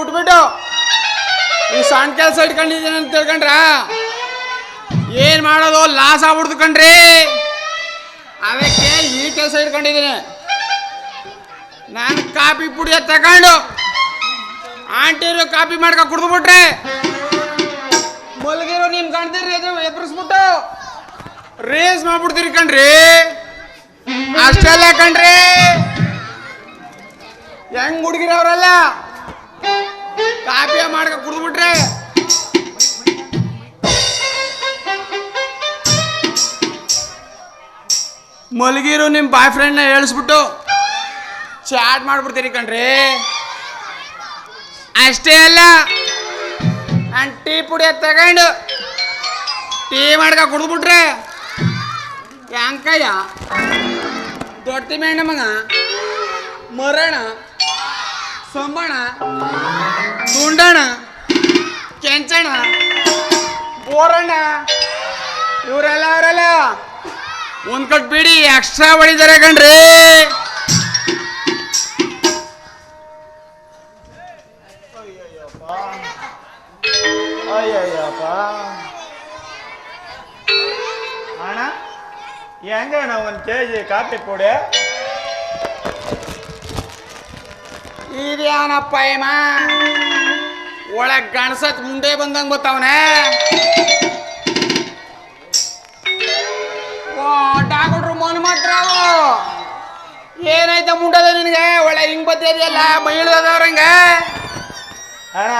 ಬಿಟ್ಬಿಟ್ಟು ಈ ಸಣ್ಣ ಕೆಲಸ ಇಟ್ಕೊಂಡಿದ್ದೀನಿ ಅಂತ ತಿಳ್ಕೊಂಡ್ರ? ಏನ್ ಮಾಡೋದು? ಲಾಸ್ ಆಗ್ಬಿಡ್ತು ಕಣ್ರಿ. ಅದಕ್ಕೆ ಈ ಕೆಲಸ ಇಟ್ಕೊಂಡಿದ್ದೀನಿ. ನಾನು ಕಾಫಿ ಪುಡಿಯ ತಗೊಂಡು ಆಂಟಿರು ಕಾಫಿ ಮಾಡ್ಕ ಕುಡಿದ್ಬಿಟ್ರೆ ಮಲಗಿರೋ ನಿಮ್ ಕಾಣ್ತೀರಿ ಎದುರು ಎದುರಿಸ್ಬಿಟ್ಟು ರೇಸ್ ಮಾಡ್ಬಿಡ್ತೀರಿ ಕಣ್ರಿ. ಅಷ್ಟೆಲ್ಲ ಕಣ್ರಿ. ಹೆಂಗ್ ಹುಡುಗಿರವ್ರಲ್ಲ? ಮಲಗಿರೋ ನಿಮ್ಮ ಬಾಯ್ ಫ್ರೆಂಡ್ನ ಹೇಳಿಸ್ಬಿಟ್ಟು. ಚಾಟ್ ಮಾಡ್ಬಿಡ್ತೀರಿ ಕಣ್ರಿ. ಅಷ್ಟೇ ಅಲ್ಲ. ನಾನು ಟೀ ಪುಡಿ ತಗೊಂಡು ಟೀ ಮಾಡ್ಕ ಕುಡಿದ್ಬಿಟ್ರೆ. ಯಾಂಕಯ್ಯ? ದೊಡ್ಡ ಮೇಣ ಮಗ. ಮರಣ. ಸಂಬಣ. ತುಂಡಣ ಕೆಂಚಣ. ಬೋರಣ್ಣ. ಇವರೆಲ್ಲ ಅವರೆಲ್ಲ? ಒಂದ್ ಕಟ್ ಬಿಡಿ ಎಕ್ಸ್ಟ್ರಾ ಹೊಡಿದಾರೆ ಕಣ್ರಿ. ಅಯ್ಯಯ್ಯಪ್ಪ ಅಣ್ಣ ಹೆಂಗಣ್ಣ ಒಂದು ಕೆ ಜಿ ಕಾಫಿ ಕೊಡಿ ಇದ್ಯಾನಪ್ಪ ಏಮ ಒಳಗ್ ಗಣಸತ್ ಮುಂದೆ ಬಂದಂಗ್ ಗೊತ್ತವನೆ? ಡಾಕ್ಟ್ರು ಮನ್ ಮಾತ್ರ ಏನಾಯ್ತ ಮುಂಡದ ನಿನಗೆ? ಒಳ್ಳೆ ಹಿಂಗ್ ಬತ್ತಿದೆಯಲ್ಲ ಮಹಿಳದವ್ರಂಗ ಅಣ್ಣ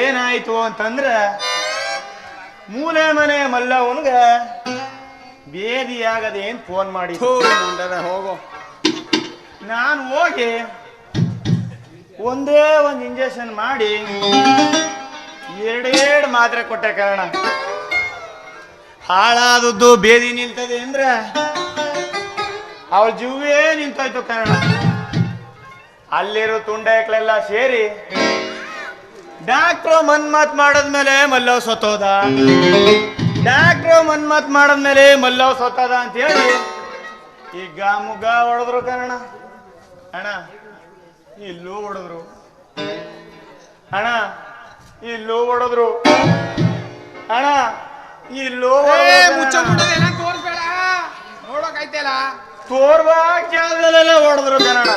ಏನಾಯ್ತು ಅಂತಂದ್ರೆ ಮೂಲೆ ಮನೆ ಮಲ್ಲವನ್ಗ ಬೇದಿಯಾಗದೆ ಏನ್ ಫೋನ್ ಮಾಡಿ ಮುಂಡದ ಹೋಗು. ನಾನು ಹೋಗಿ ಒಂದೇ ಒಂದು ಇಂಜೆಕ್ಷನ್ ಮಾಡಿ ಎರಡೆರಡು ಮಾತ್ರೆ ಕೊಟ್ಟೆ ಕಾರಣ. ಹಾಳಾದದ್ದು ಬೇದಿ ನಿಲ್ತದೆ ಅಂದ್ರೆ ಅವಳ ಜೀವೇ ನಿಂತೋಯ್ತು ಕಾರಣ. ಅಲ್ಲಿರೋ ತುಂಡಕ್ಲೆಲ್ಲ ಸೇರಿ ಡಾಕ್ಟ್ರು ಮನ್ಮಾತ್ ಮಾಡಿದ್ಮೇಲೆ ಮಲ್ಲವ್ ಸತ್ತೋದ. ಡಾಕ್ಟ್ರು ಮನ್ಮಾತ್ ಮಾಡಿದ್ಮೇಲೆ ಮಲ್ಲವ್ ಸತ್ತೋದ ಅಂತ ಹೇಳಿ ಈಗ ಗಾಮುಗ ಹೊಡೆದ್ರು ಕಾರಣ. ಅಣ್ಣ, ಇಲ್ಲೂ ಹೊಡೆದ್ರು. ಅಣ್ಣ, ಇಲ್ಲೂ ಹೊಡೆದ್ರು. ಅಣ್ಣ ಇಲ್ಲೂ ಮುಚ್ಚ ಎಲ್ಲ ಮುಂಡದೆಲ್ಲ ತೋರಿಸ್ಬೇಡ. ನೋಡೋಕಾಯ್ತಲ್ಲ? ತೋರ್ಬಾ ಜಾಗದಲ್ಲೆಲ್ಲ ಹೊಡೆದ್ರು ಕನ್ನಡ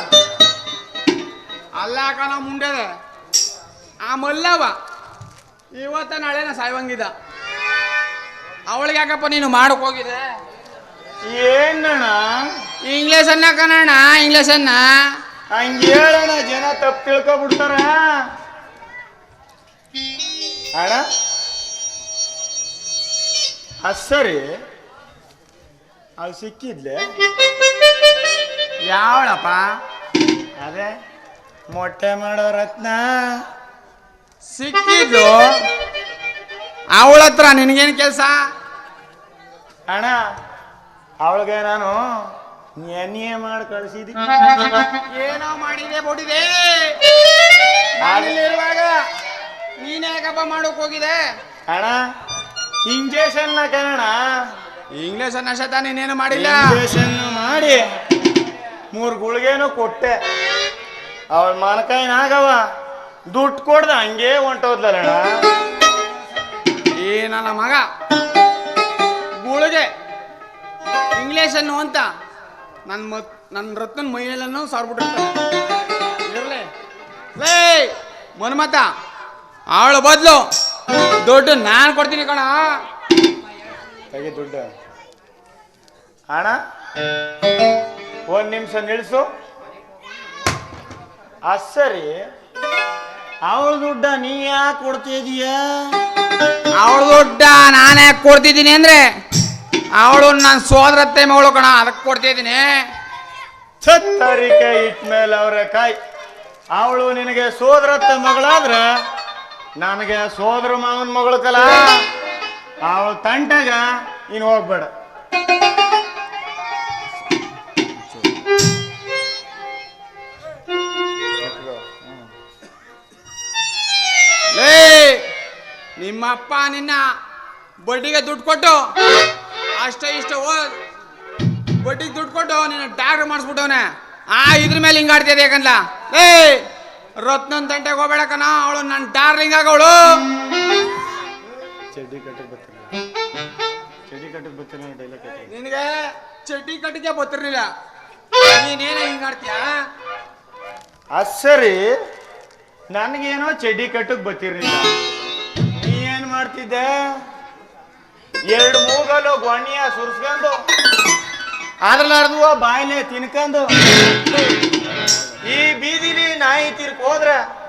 ಅಲ್ಲ ಕಣ ಮುಂಡದ. ಆ ಮಲ್ಲವ ಇವತ್ತ ನಾಳೆನ ಸಾಯ್ವಂಗಿದ. ಅವಳಿಗೆ ಯಾಕಪ್ಪ ನೀನು ಮಾಡಕ್ ಹೋಗಿದೆ ಏನಣ್ಣ ಇಂಗ್ಲೀಷ್ ಅನ್ನ ಕನ್ನಡ ಇಂಗ್ಲೇಷ್ ಅನ್ನ ಹಂಗ ಹೇಳೋಣ ಜನ ತಪ್ಪು ತಿಳ್ಕೊಬಿಡ್ತಾರ. ಅಣ್ಣ? ಅದ್ ಸರಿ. ಅದು ಸಿಕ್ಕಿದ್ಲೆ? ಯಾವಳಪ್ಪ? ಅದೇ ಮೊಟ್ಟೆ ಮಾಡೋ ರತ್ನ. ಸಿಕ್ಕಿದ್ದು? ಅವಳ ಹತ್ರ ನಿನಗೇನು ಕೆಲಸ? ಅಣ್ಣ ಅವಳಿಗೆ ನಾನು ನೆನೆಯೇ ಮಾಡಿ ಕಳಿಸಿದಿ ಏನೋ ಮಾಡಿದೆ ಬೋಡಿದೆ. ನಾನಿಲ್ಲಿರುವಾಗ ನೀನೇ ಯಾಕಪ್ಪ ಮಾಡೋಕ್ ಹೋಗಿದೆ ಅಣ್ಣ ಇಂಜೆಕ್ಷನ್ನ ಕಣ ಇಂಗ್ಲೀಷ್ ಅನ್ನ ಶತ ನೀನೇನು ಮಾಡಿಲ್ಲ. ಇಂಜೆಕ್ಷನ್ ಮಾಡಿ. ಮೂರು ಗುಳಿಗೆನೂ ಕೊಟ್ಟೆ. ಅವಳ ಮನಕಾಯಿನಾಗವ ದುಡ್ಡು ಕೊಡ್ದ ಹಂಗೆ ಹೊಂಟೋದ್ಲಣ್ಣ ಈ ನನ್ನ ಮಗ? ಗುಳಿಗೆ ಇಂಗ್ಲೀಷ್ ಅನ್ನು ಅಂತ ನನ್ನ ಮತ್ ನನ್ನ ರತ್ನ ಮೈಯಲ್ಲನ್ನು ಸಾರ್ಬಿಟ್ಟಿರ್ತಾನೆ. ಇರಲಿ. ಲೇ ಮನ್ಮತ ಆಳು ಬದಲು. ದುಡ್ಡು ನಾನು ಕೊಡ್ತೀನಿ ಕಣ. ತೆಗೆ ದುಡ್ಡು. ಅಣ್ಣ ಒಂದ್ ನಿಮಿಷ ನಿಲ್ಸು. ಅಸರಿ ಸರಿ. ಅವಳ ದುಡ್ಡ ನೀ ಯಾಕೆ ಕೊಡ್ತಿದೀಯ? ಅವಳ ದುಡ್ಡ ನಾನು ಯಾಕೆ ಕೊಡ್ತಿದ್ದೀನಿ ಅಂದ್ರೆ ಅವಳು ನನ್ನ ಸೋದರತ್ತೆ ಮಗಳು ಕಣ ಅದಕ್ಕೆ ಕೊಡ್ತಿದ್ದೀನಿ. ಛತ್ತರಿಕೆ ಇಟ್ಮೇಲೆ ಅವ್ರ ಕಾಯಿ. ಅವಳು ನಿನಗೆ ಸೋದರತ್ತೆ ಮಗಳಾದ್ರ ನನಗೆ ಸೋದರ ಮಾವನ ಮಗಳು ಕಲ. ಅವಳ ತಂಟಗ ಇನ್ನು ಹೋಗ್ಬೇಡ. ನಿಮ್ಮಪ್ಪ ನಿನ್ನ ಬಡ್ಡಿಗೆ ದುಡ್ಡು ಕೊಟ್ಟು, ಅಷ್ಟ ಇಷ್ಟ ಬಡ್ಡಿಗೆ ದುಡ್ಡು ಕೊಟ್ಟು ನಿನ್ನ ಡಾಕ್ಟರ್ ಮಾಡಿಸ್ಬಿಟ್ಟವನೆ. ಆ, ಇದ್ರ ಮೇಲೆ ಹಿಂಗಾಡ್ತಿದೆ ಯಾಕಂದ್ಲ ಏ ರತ್ನನ್ ತಂಟೆಗೆ ಕಣ ಅವಳು ನನ್ನ ಡಾರ್ಲಿಂಗ್ ಆಗವಳು. ಚಡ್ಡಿ ಕಟ್ಟಕ್ಕೆ ಬರ್ತಿರಲಿಲ್ಲ. ಚಡ್ಡಿ ಕಟ್ಟಕ್ಕೆ ಬರ್ತಿರಲಿಲ್ಲ ಡೈಲಾಗ್ ನಿನಗೆ ಚಡ್ಡಿ ಕಟ್ಟಕ್ಕೆ ಬತ್ತಿರಲಿಲ್ಲ ನೀನೇನ ಹಿಂಗ್ ಮಾಡ್ತೀಯ? ಅದ್ ಸರಿ ನನಗೇನೋ ಚಡ್ಡಿ ಕಟ್ಟಕ್ಕೆ ಬತ್ತಿರಲಿಲ್ಲ ನೀ ಏನು ಮಾಡ್ತಿದ್ದೆ? ಎರಡು ಮೂಗಲು ಗೊಣ್ಣಿಯ ಸುರಿಸ್ಕೊಂಡು ಅದ್ರಲ್ಲಾರ್ದು ಬಾಯಿಲೆ ತಿನ್ಕೊಂಡು ಈ ಬೀದಿಲಿ ನಾಯಿ ತಿರ್ಕೋದ್ರೆ ಹೋದ್ರ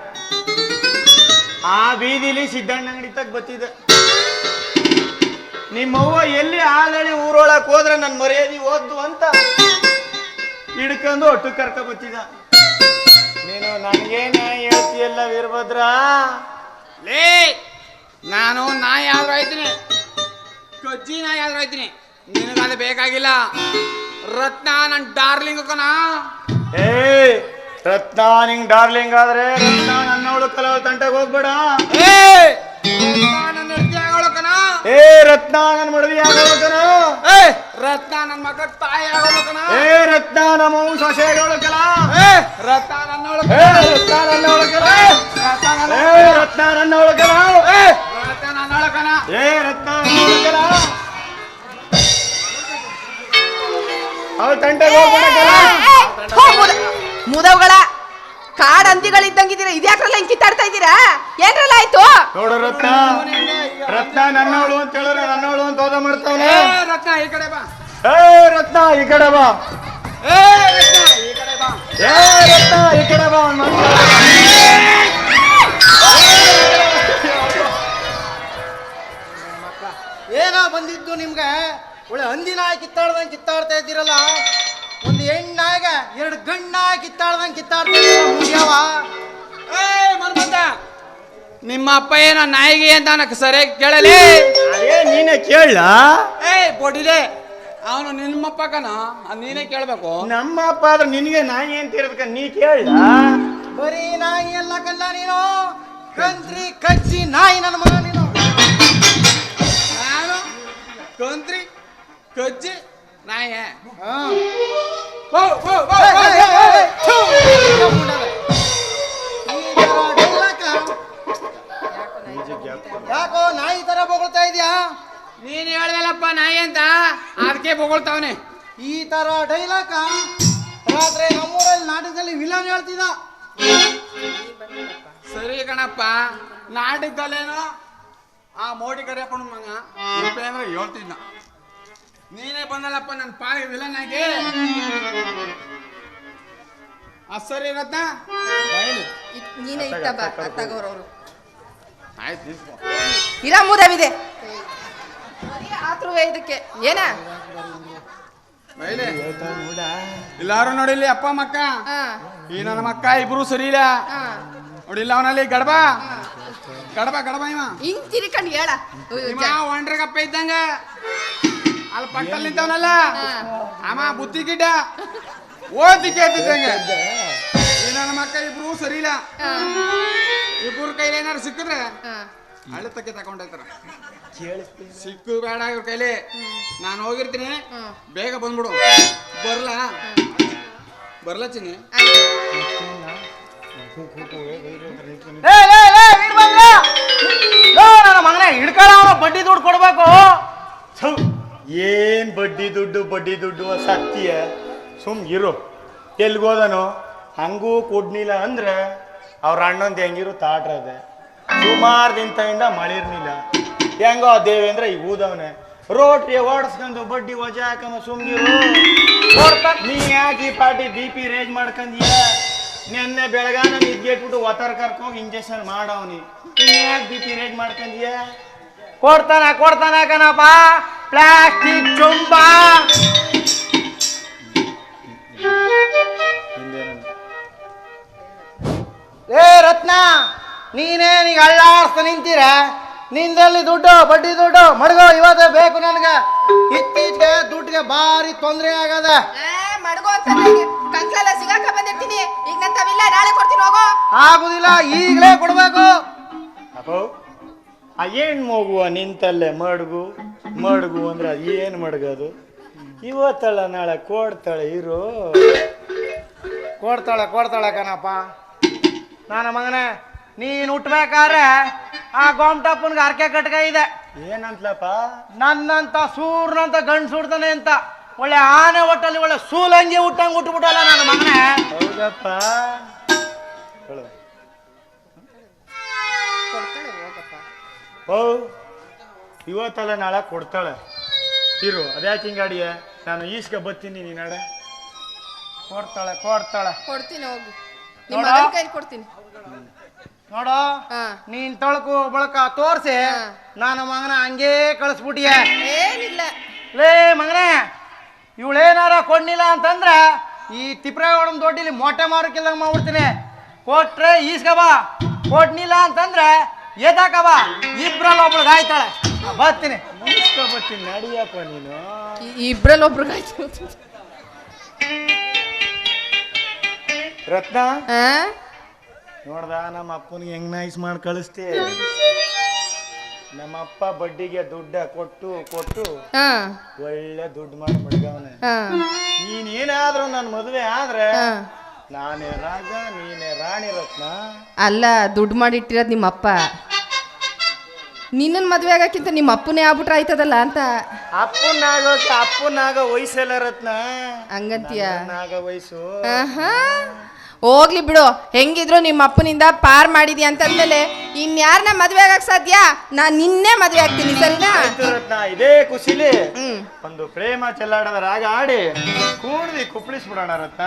ಆ ಬೀದಿಲಿ ಸಿದ್ದಣ್ಣ ಅಂಗಡಿ ತಗ ಬತ್ತಿದೆ ನಿಮ್ಮವ್ವ ಎಲ್ಲಿ ಆಲಳಿ ಊರೊಳಕ್ ಹೋದ್ರೆ ನನ್ ಮರ್ಯಾದಿ ಓದ್ದು ಅಂತ ಹಿಡ್ಕೊಂಡು ಒಟ್ಟು ಕರ್ಕ ಬತ್ತಿದ. ನೀನು ನನಗೇನ ಹೇಳ್ತೀಯಲ್ಲ ವೀರಭದ್ರ? ಲೇ ನಾನು ನಾ ಯಾರು ಆಯ್ತೀನಿ. ಕಜ್ಜಿ ನಾಯಿ ಆದ್ರೂ ಆಯ್ತೀನಿ. ನಿನಗದು ಬೇಕಾಗಿಲ್ಲ. ರತ್ನ ನನ್ನ ಡಾರ್ಲಿಂಗ್ ಕಣ ಏ ರತ್ನ ನಿಂಗ್ ಡಾರ್ಲಿಂಗ್ ಆದ್ರೆ ರತ್ನ ನನ್ನವಳು ಕಲವ ತಂಟೆಗೆ ಹೋಗ್ಬೇಡ ಏ ರತ್ನ ನನ್ನ ನನ್ ಮಡವಿ ಆಗೋಕನ ಏ ರತ್ನ ನನ್ನ ಮಗ ತಾಯಿ ಆಗೋಕನ ಏ ರತ್ನ ನಮ್ಮ ಸೊಸೆ ಆಗೋಕಲ ಕಲ ಏ ರತ್ನ ನನ್ನವಳು ಏ ರತ್ನ ನನ್ನವಳು ಏ ರತ್ನ ನನ್ನವಳು ಏ ರತ್ನ ನನ್ನವಳು ಏ ರತ್ನ ನನ್ನವಳು ಅವಳು ತಂಟೆಗೆ ಹೋಗ್ಬೇಡ ಮುದವುಗಳ ಕಾಡ ಹಂದಿಗಳಿದ್ದಂಗಿದ್ದೀರಾ ಇದ್ಯಾಕ್ರಲ್ಲ ಹಿಂಗ್ ಕಿತ್ತಾಡ್ತಾ ಇದ್ದೀರಾ? ಏನ್ರಲ್ಲ ಆಯ್ತು? ನೋಡು ರತ್ನ. ರತ್ನ ನನ್ನವಳು ಅಂತ ಹೇಳಿದ್ರೆ ನನ್ನವಳು ಅಂತ ಹೋದ ಮಾಡ್ತಾವನೆ. ಏ ರತ್ನ ಈ ಕಡೆ ಬಾ. ಏ ರತ್ನ ಈ ಕಡೆ ಬಾ. ಏ ರತ್ನ ಈ ಕಡೆ ಬಾ. ಏ ರತ್ನ ಈ ಕಡೆ ಬಾ ಏನೋ ಬಂದಿದ್ದು ನಿಮ್ಗೆ. ಒಳ್ಳೆ ಹಂದಿನ ಕಿತ್ತಾಡ್ದಂಗೆ ಕಿತ್ತಾಡ್ತಾ ಇದ್ದೀರಲ್ಲ. ಒಂದು ಹೆಣ್ಣಾಗ ಎರಡು ಗಣ್ಣ ಕಿತ್ತಾಡ್ದಂಗೆ ಕಿತ್ತಾಡ್ತಾ ಇದ್ದೀರ ಮುಗಿಯವ ಏ ಮನ್ಮಂತ ನಿಮ್ಮ ಅಪ್ಪ ಏನ ನಾಯಿಗೆ ಅಂತ ನನಗೆ ಸರಿಯಾಗಿ ಕೇಳಲಿ. ಅದೇ ನೀನೇ ಕೇಳ ಏಯ್ ಬೊಡಿಲೆ ಅವನು ನಿಮ್ಮಪ್ಪ ಕಣ ನೀನೇ ಕೇಳ್ಬೇಕು. ನಮ್ಮ ಅಪ್ಪ ಆದ್ರೆ ನಿನಗೆ ನಾಯಿ ಅಂತ ಇರ್ಬೇಕ ನೀ ಕೇಳ ಬರೀ ನಾಯಿ ಎಲ್ಲ ಕಲ್ಲ ನೀನು. ಕಂತ್ರಿ ಕಚ್ಚಿ ನಾಯಿ ನನ್ನ ಮಗ ನೀನು. ನಾನು ಕಂತ್ರಿ ಕಜ್ಜಿ ನಾಯಿ ಯಾಕೋ ನಾಯಿ ತರ ಬೊಗಳ್ತಾ ಇದೀಯಾ? ನೀನ್ ಹೇಳ್ದಲ್ಲಪ್ಪ ನಾಯಿ ಅಂತ. ಅದಕ್ಕೆ ಬೊಗಳ್ತಾವನೆ. ಈ ತರ ಡೈಲಾಕ ರಾತ್ರಿ ನಮ್ಮೂರಲ್ಲಿ ನಾಟಕದಲ್ಲಿ ವಿಲನ್ ಹೇಳ್ತಿದ್ದ. ಸರಿ ಕಣಪ್ಪ. ನಾಟಕದಲ್ಲೇನೋ? ಆ ಮೋಡಿ ಕರಿಯಪ್ಪನ ಮಗ. ಹೇಳ್ತಿದ್ನ. ನೀನೇ ಬಂದಲ್ಲಪ್ಪ ನನ್ನ ಪಾಲಿಗೆ ವಿಲನ್ ಆಗಿ. ಆ ಸರಿ ರತ್ನ. ನೀನೇ ಇತ್ತಪ್ಪ ಅತ್ತಾಗವ್ರವ್ರು ಆಯ್ತು ನಿಲ್ಸ್ಕೊ. ಇರ ಮುದವಿದೆ. ಆತ್ರುವೆ ಇದಕ್ಕೆ. ಏನ? ಬೈಲೆ. ಎಲ್ಲಾರು ನೋಡಿಲಿ ಅಪ್ಪ ಮಕ್ಕ? ಈ ನನ್ನ ಮಕ್ಕ ಇಬ್ರು ಸರಿ ಇಲ್ಲ. ನೋಡಿಲ್ಲ ಅವನಲ್ಲಿ ಗಡಬ? ಗಡಬ ಗಡಬ ಇವ. ಹಿಂಗ್ ತಿರ್ಕಂಡ್ ಹೇಳ. ಇವ ಒಂಡ್ರಗಪ್ಪ ಇದ್ದಂಗ. ಅಲ್ಲಿ ಪಕ್ಕದಲ್ಲಿ ನಿಂತವನಲ್ಲ? ಅಮ್ಮ ಬುದ್ಧಿ ಗಿಡ್ಡ. ಓದಿ ಕೇಳ್ತಿದ್ದಂಗೆ. ಈ ನನ್ನ ಮಕ್ಕ ಇಬ್ರು ಸರಿ ಇಲ್ಲ ಇಬ್ರು ಕೈಲಿ ಏನಾರು ಸಿಕ್ಕಿದ್ರೆ ಹಳ್ಳಿ ತಕ್ಕೆ ತಗೊಂಡೋಗ್ತಾರ ಸಿಕ್ಕು ಬೇಡ ಇವ್ರ ಕೈಲಿ. ನಾನು ಹೋಗಿರ್ತೀನಿ. ಬೇಗ ಬಂದ್ಬಿಡು. ಬರ್ಲಾ? ಬರ್ಲಾ ಚಿನ್ನಿ? ನನ್ನ ಮಗನೇ ಹಿಡ್ಕೊಳ್ಳ ಅವನು ಬಡ್ಡಿ ದುಡ್ಡು ಕೊಡ್ಬೇಕು. ಏನ್ ಬಡ್ಡಿ ದುಡ್ಡು ಬಡ್ಡಿ ದುಡ್ಡು ಸತ್ಯ ಸುಮ್ ಇರು. ಎಲ್ಗೋದನು ಹಂಗೂ ಕೊಡ್ನಿಲ್ಲ ಅಂದ್ರೆ ಅವ್ರ ಅಣ್ಣಂದು ಹೆಂಗಿರು ತಾಟ್ರದ. ಸುಮಾರು ದಿನದಿಂದ ಮಳಿರ್ನಿಲ್ಲ. ಹೆಂಗೋ ದೇವೇಂದ್ರ ಈಗ ಊದವನೆ. ರೋಟ್ರಿ ಓಡಿಸ್ಕೊಂಡು ಬಡ್ಡಿ ವಜಾ ಸುಮ್ಗಿರು ನೀ ಯಾಕೆ ಈ ಪಾರ್ಟಿ ಬಿ ಪಿ ರೇಜ್ ಮಾಡ್ಕಂದಿಯ? ನಿನ್ನೆ ಬೆಳಗಾನ ನಿದ್ಗೆಟ್ಬಿಟ್ಟು ಒತ್ತರ್ ಕರ್ಕೊಂಡು ಇಂಜೆಕ್ಷನ್ ಮಾಡವನಿ. ನೀ ಯಾಕೆ ಬಿ ಪಿ ರೇಜ್ ಮಾಡ್ಕಂದಿಯ? ಕೊಡ್ತಾನ ಕೊಡ್ತಾನ ಕಣಪ್ಪ. ಪ್ಲಾಸ್ಟಿಕ್ ಚುಂಬ. ಏ ರತ್ನ ನೀನೇ ನೀಗ ಅಳ್ಳಾಡ್ಸ್ತ ನಿಂತೀರ? ನಿಂದಲ್ಲಿ ದುಡ್ಡು ಬಡ್ಡಿ ದುಡ್ಡು ಮಡ್ಗೋ ಇವತ್ತು ಬೇಕು ನನಗೆ. ಇತ್ತೀಚೆಗೆ ದುಡ್ಡಿಗೆ ಭಾರಿ ತೊಂದರೆ ಆಗದ. ಮಡ್ಗೋ ಅಂತ ಕಂಕ್ಲೆಲ್ಲ ಸಿಗಾಕ ಬಂದಿರ್ತೀನಿ. ಈಗ ನನ್ ತವಿಲ್ಲ ನಾಳೆ ಕೊಡ್ತೀನಿ ಹೋಗೋ. ಆಗುದಿಲ್ಲ ಈಗಲೇ ಕೊಡ್ಬೇಕು. ಅಪ್ಪೋ. ಆ ಏನ್ ಮಗುವ ನಿಂತಲ್ಲೇ ಮಡ್ಗು ಮಡ್ಗು ಅಂದ್ರೆ ಅದು ಏನು ಮಡ್ಗದು ಇವತ್ತಲ್ಲ ನಾಳೆ ಕೊಡ್ತಾಳೆ ಇರು. ಕೊಡ್ತಾಳೆ ಕೊಡ್ತಾಳೆ ಕಣಪ್ಪ. ನನ್ನ ಮಗನೇ ನೀನು ಹುಟ್ಬೇಕಾದ್ರೆ ಆ ಗೋಮ್ಟಪ್ಪನ್ಗೆ ಅರ್ಕೆ ಕಟ್ಕ ಇದೆ. ಏನಂತಲಪ್ಪ? ನನ್ನಂತ ಸೂರ್ನಂತ ಗಂಡು ಸುಡ್ತಾನೆ ಅಂತ. ಒಳ್ಳೆ ಆನೆ ಒಟ್ಟಲ್ಲಿ ಒಳ್ಳೆ ಸೂಲಂಗಿ ಹುಟ್ಟಂಗ್ ಹುಟ್ಟುಬಿಟ್ಟಲ್ಲ ನನ್ನ ಮಗನೇ. ಹೌದಪ್ಪ. ಹೇಳು. ಓ ಇವತ್ತಲ್ಲ ನಾಳೆ ಕೊಡ್ತಾಳೆ. ಇರು ಅದ್ಯಾಕೆ ಹಿಂಗಾಡಿಯ ನಾನು ಈಸ್ಗೆ ಬರ್ತೀನಿ ನೀನು ನಡೆ ಕೊಡ್ತಾಳೆ ಕೊಡ್ತಾಳೆ. ಕೊಡ್ತೀನಿ ಹೋಗು. ನಿಮ್ಮ ನೋಡು. ಮಗನ ಕೈಲಿ ಕೊಡ್ತೀನಿ. ನೋಡು? ಹಾ. ನೀನ್ ತಳಕು ಬಳಕ ತೋರ್ಸಿ. ನಾನು ಮಗನ ಹಂಗೇ ಕಳಿಸ್ಬಿಟ್ಟಿಯ. ಏನಿಲ್ಲ. ಲೇ ಮಗನೇ ಇವಳೇನಾರ ಕೊಡ್ಲಿಲ್ಲ ಅಂತಂದ್ರ ಈ ತಿಪ್ರಾವಣಂ ದೊಡ್ಡಿಲಿ ಮೊಟ್ಟೆ ಮಾರಕ್ಕಿಲ್ಲ ಮಾಡ್ಬಿಡ್ತೀನಿ. ಕೊಟ್ರೆ ಈಸ್ಕಬ ಕೊಡ್ಲಿಲ್ಲ ಅಂತಂದ್ರೆ ಎದಾಕಬ ಇಬ್ರಲ್ಲಿ ಒಬ್ಳು ಆಯ್ತಾಳೆ. ನಾ ಬರ್ತೀನಿ. ಬರ್ತೀನಿ ನಡಿಯಪ್ಪ ನೀನು. ಇಬ್ರಲ್ಲಿ ಒಬ್ರು ಒಬ್ರಿಗಾಯ್ತು ರತ್ನ? ನೋಡ್ದ ನಮ್ಮ ಅಪ್ಪನಿಗೆ ಹೆಂಗ್ ನೈಸ್ ಮಾಡಿ ಕಳಿಸ್ತಿ. ನಮ್ಮಪ್ಪ ಬಡ್ಡಿಗೆ ದುಡ್ಡ ಕೊಟ್ಟು ಕೊಟ್ಟು ಒಳ್ಳೆ ದುಡ್ಡು ಮಾಡಿ ಮಡ್ಗವನೆ ನೀನ್ ಏನಾದ್ರೂ ನನ್ನ ಮದುವೆ ಆದ್ರೆ. ನಾನೇ ರಾಜ ನೀನೇ ರಾಣಿ ರತ್ನ. ಅಲ್ಲ ದುಡ್ಡು ಮಾಡಿಟ್ಟಿರೋದು ನಿಮ್ಮ ಅಪ್ಪ ಮದುವೆ ಆಗಕ್ಕಿಂತ ನಿಮ್ಮ ಅಪ್ಪನೇ ಆಗ್ಬಿಟ್ರೆ ಆಯ್ತದಲ್ಲ ಅಂತ. ಅಪ್ಪನಾಗೋಕೆ ಅಪ್ಪನಾಗ ವಯಸ್ಸೆಲ್ಲ ರತ್ನ ಹಂಗಂತೀಯ? ನಾಗ ವಯಸ್ಸು. ಆಹಾ. ಹೋಗ್ಲಿ ಬಿಡು. ಹೆಂಗಿದ್ರು ನಿಮ್ಮ ಅಪ್ಪನಿಂದ ಪಾರ್ ಮಾಡಿದ್ಯಾ ಅಂತಂದ್ಮೇಲೆ ಇನ್ಯಾರನ್ನ ಮದ್ವೆ ಆಗಕ್ ಸಾಧ್ಯ? ನಾನ್ ನಿನ್ನೆ ಮದ್ವೆ ಆಗ್ತೀನಿ ಸರಿನಾ? ಆಯ್ತು ರತ್ನ ಇದೇ ಖುಷಿಲಿ. ಹ್ಮ್. ಒಂದು ಪ್ರೇಮ ಚೆಲ್ಲಾಡದ ರಾಗ ಆಡಿ ಕೂಡ್ದಿ ಕುಪ್ಪಳಿಸ್ಬಿಡೋಣ ರತ್ನ.